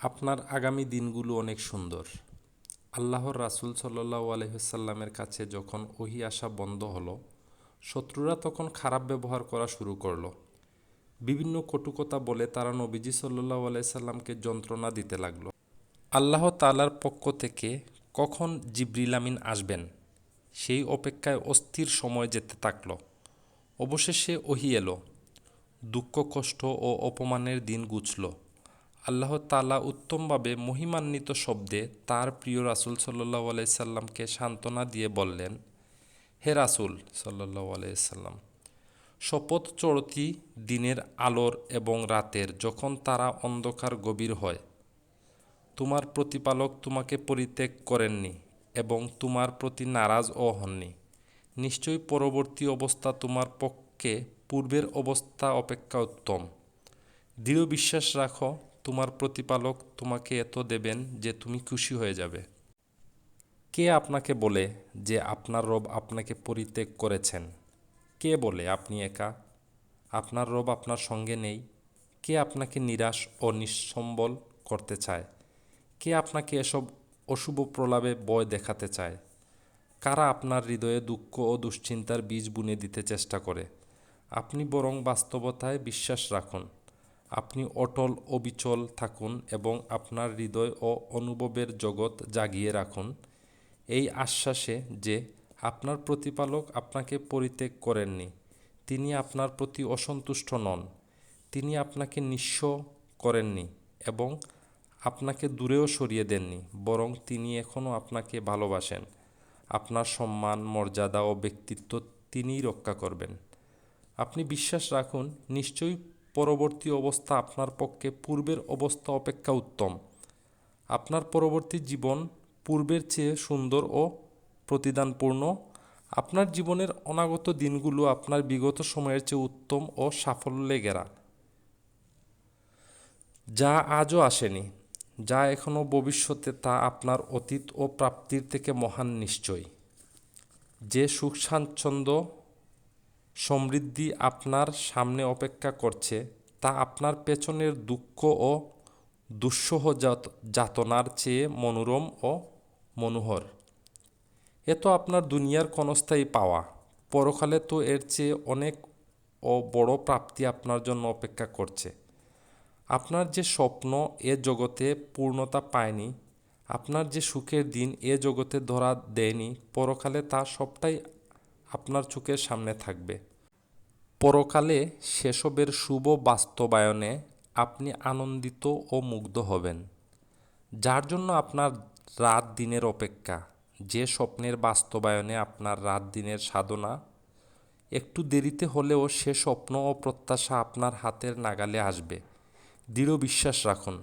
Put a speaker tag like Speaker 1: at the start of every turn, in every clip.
Speaker 1: আপনার আগামী দিনগুলো অনেক সুন্দর। আল্লাহর রাসুল সাল্লাহ আলহিসাল্লামের কাছে যখন ওহি আসা বন্ধ হলো, শত্রুরা তখন খারাপ ব্যবহার করা শুরু করল। বিভিন্ন কটুকতা বলে তারা নবীজি সাল্লাহ আলাইসাল্লামকে যন্ত্রণা দিতে লাগল। আল্লাহ তালার পক্ষ থেকে কখন জিব্রিলামিন আসবেন, সেই অপেক্ষায় অস্থির সময় যেতে থাকল। অবশেষে ওহি এলো। দুঃখ, কষ্ট ও অপমানের দিন গুছল। আল্লাহ তালা উত্তমভাবে মহিমান্বিত শব্দে তার প্রিয় রাসুল সাল্লাহ আলাইসাল্লামকে সান্ত্বনা দিয়ে বললেন, হে রাসুল সাল্লাহ আলাইসাল্লাম শপথ চড়তি দিনের আলোর এবং রাতের যখন তারা অন্ধকার গভীর হয়, তোমার প্রতিপালক তোমাকে পরিত্যাগ করেননি এবং তোমার প্রতি নারাজ ও হননি। নিশ্চয়ই পরবর্তী অবস্থা তোমার পক্ষে পূর্বের অবস্থা অপেক্ষা উত্তম। দৃঢ় বিশ্বাস রাখো তোমার প্রতিপালক তোমাকে এত দেবেন যে তুমি খুশি হয়ে যাবে। কে আপনাকে বলে যে আপনার রব আপনাকে পরিত্যাগ করেছেন? কে বলে আপনি একা? আপনার রব আপনার সঙ্গে নেই। কে আপনাকে নিরাশ ও নিঃসম্বল করতে চায়? কে আপনাকে এসব অশুভ প্রলাপে বয় দেখাতে চায়? কারা আপনার হৃদয়ে দুঃখ ও দুশ্চিন্তার বীজ বুনে দিতে চেষ্টা করে? আপনি বরং বাস্তবতায় বিশ্বাস রাখুন। আপনি অটল অবিচল থাকুন এবং আপনার হৃদয় ও অনুভবের জগৎ জাগিয়ে রাখুন। এই আশ্বাসে যে আপনার প্রতিপালক আপনাকে পরিত্যাগ করেননি, তিনি আপনার প্রতি অসন্তুষ্ট নন, তিনি আপনাকে নিঃস্ব করেননি এবং আপনাকে দূরেও সরিয়ে দেননি, বরং তিনি এখনও আপনাকে ভালোবাসেন। আপনার সম্মান, মর্যাদা ও ব্যক্তিত্ব তিনিই রক্ষা করবেন। আপনি বিশ্বাস রাখুন, নিশ্চয়ই পরবর্তী অবস্থা আপনার পক্ষে পূর্বের অবস্থা অপেক্ষা উত্তম। আপনার পরবর্তী জীবন পূর্বের চেয়ে সুন্দর ও প্রতিদানপূর্ণ। আপনার জীবনের অনাগত দিনগুলো আপনার বিগত সময়ের চেয়ে উত্তম ও সাফল্যে গেরা। যা আজও আসেনি, যা এখনও ভবিষ্যতে তা আপনার অতীত ও প্রাপ্তির থেকে মহান নিশ্চয়। যে সুখ স্বাচ্ছন্দ্য সমৃদ্ধি আপনার সামনে অপেক্ষা করছে তা আপনার পেছনের দুঃখ ও দুঃসহ যাতনার চেয়ে মনোরম ও মনোহর। এ তো আপনার দুনিয়ার ক্ষণস্থায়ী পাওয়া। পরকালে তো এর চেয়ে অনেক ও বড় প্রাপ্তি আপনার জন্য অপেক্ষা করছে। আপনার যে স্বপ্ন এ জগতে পূর্ণতা পায়নি, আপনার যে সুখের দিন এ জগতে ধরা দেয়নি, পরকালে তা সবটাই আপনার চোখের সামনে থাকবে। পরকালে সেসবের শুভ বাস্তবায়নে আপনি আনন্দিত ও মুগ্ধ হবেন। যার জন্য আপনার রাত দিনের অপেক্ষা, যে স্বপ্নের বাস্তবায়নে আপনার রাত দিনের সাধনা, একটু দেরিতে হলেও সে স্বপ্ন ও প্রত্যাশা আপনার হাতের নাগালে আসবে। দৃঢ় বিশ্বাস রাখুন,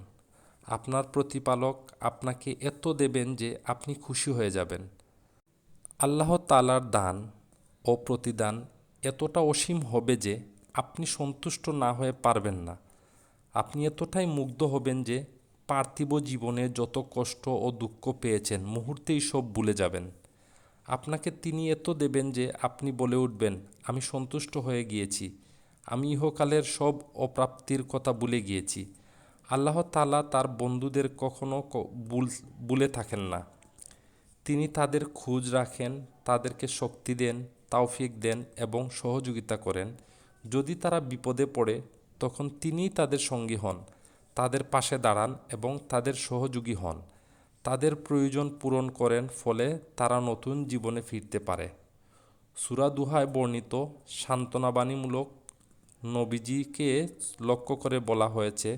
Speaker 1: আপনার প্রতিপালক আপনাকে এত দেবেন যে আপনি খুশি হয়ে যাবেন। আল্লাহ তালার দান ও প্রতিদান এতটা অসীম হবে যে আপনি সন্তুষ্ট না হয়ে পারবেন না। আপনি এতটাই মুগ্ধ হবেন যে পার্থিব জীবনে যত কষ্ট ও দুঃখ পেয়েছেন, মুহূর্তেই সব ভুলে যাবেন। আপনাকে তিনি এত দেবেন যে আপনি বলে উঠবেন, আমি সন্তুষ্ট হয়ে গিয়েছি। আমি ইহকালের সব অপ্রাপ্তির কথা ভুলে গিয়েছি। আল্লাহ তালা তার বন্ধুদের কখনো ভুলে থাকেন না। তিনি তাদের খোঁজ রাখেন, তাদেরকে শক্তি দেন তাওফিক দেন এবং সহযোগিতা করেন। যদি তারা বিপদে পড়ে, তখন তিনিই তাদের সঙ্গী হন, তাদের পাশে দাঁড়ান এবং তাদের সহযোগী হন। তাদের প্রয়োজন পূরণ করেন, ফলে তারা নতুন জীবনে ফিরতে পারে। সুরা দুহায় বর্ণিত সান্ত্বনাবাণীমূলক নবীজিকে লক্ষ্য করে বলা হয়েছে,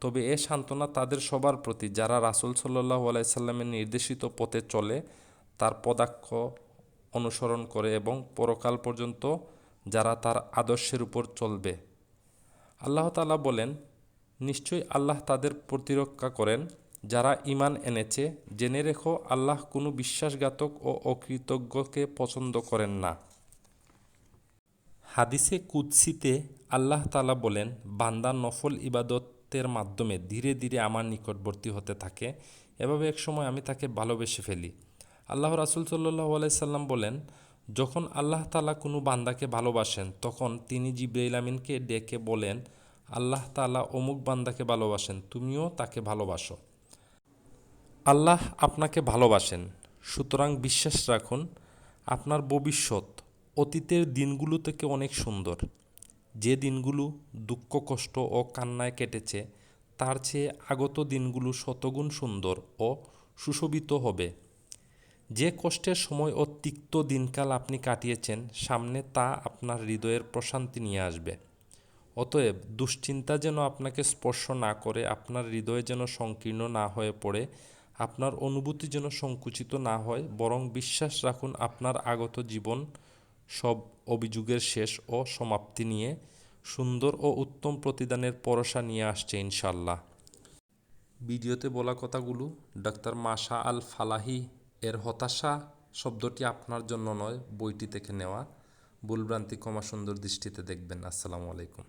Speaker 1: তবে এ সান্ত্বনা তাদের সবার প্রতি। যারা রাসুল সাল্লাহ আলাইসাল্লামের নির্দেশিত পথে চলে, তার পদাক্ষ অনুসরণ করে এবং পরকাল পর্যন্ত যারা তার আদর্শের উপর চলবে। আল্লাহ তালা বলেন, নিশ্চয়ই আল্লাহ তাদের প্রতিরক্ষা করেন, যারা ইমান এনেছে। জেনে রেখো, আল্লাহ কোনো বিশ্বাসঘাতক ও অকৃতজ্ঞকে পছন্দ করেন না। হাদিসে কুৎসিতে আল্লাহ তালা বলেন, বান্দা নফল ইবাদতের মাধ্যমে ধীরে ধীরে আমার নিকটবর্তী হতে থাকে। এভাবে একসময় আমি তাকে ভালোবেসে ফেলি। আল্লাহ রাসুল সাল্লাহ আলাইসাল্লাম বলেন, যখন আল্লাহ তালা কোনো বান্দাকে ভালোবাসেন, তখন তিনি জিব্রাইল আমিনকে ডেকে বলেন, আল্লাহ তালা অমুক বান্দাকে ভালোবাসেন, তুমিও তাকে ভালোবাসো। আল্লাহ আপনাকে ভালোবাসেন। সুতরাং বিশ্বাস রাখুন, আপনার ভবিষ্যৎ অতীতের দিনগুলো থেকে অনেক সুন্দর। যে দিনগুলো দুঃখ, কষ্ট ও কান্নায় কেটেছে, তার চেয়ে আগত দিনগুলো শতগুণ সুন্দর ও সুশোভিত হবে। যে কষ্টের সময় ও তিক্ত দিনকাল আপনি কাটিয়েছেন, সামনে তা আপনার হৃদয়ের প্রশান্তি নিয়ে আসবে। অতএব দুশ্চিন্তা যেন আপনাকে স্পর্শ না করে, আপনার হৃদয় যেন সংকীর্ণ না হয়ে পড়ে, আপনার অনুভূতি যেন সংকুচিত না হয়, বরং বিশ্বাস রাখুন আপনার আগত জীবন সব অভিযোগের শেষ ও সমাপ্তি নিয়ে সুন্দর ও উত্তম প্রতিদানের পরশা নিয়ে আসছে ইনশাল্লাহ ভিডিওতে বলা কথাগুলো, ডাক্তার মাশা আল ফালাহি এর হতাশা শব্দটি আপনার জন্য নয়, বইটি থেকে নেওয়া। ভুলভ্রান্তি ক্ষমা সুন্দর দৃষ্টিতে দেখবেন। আসসালামু আলাইকুম।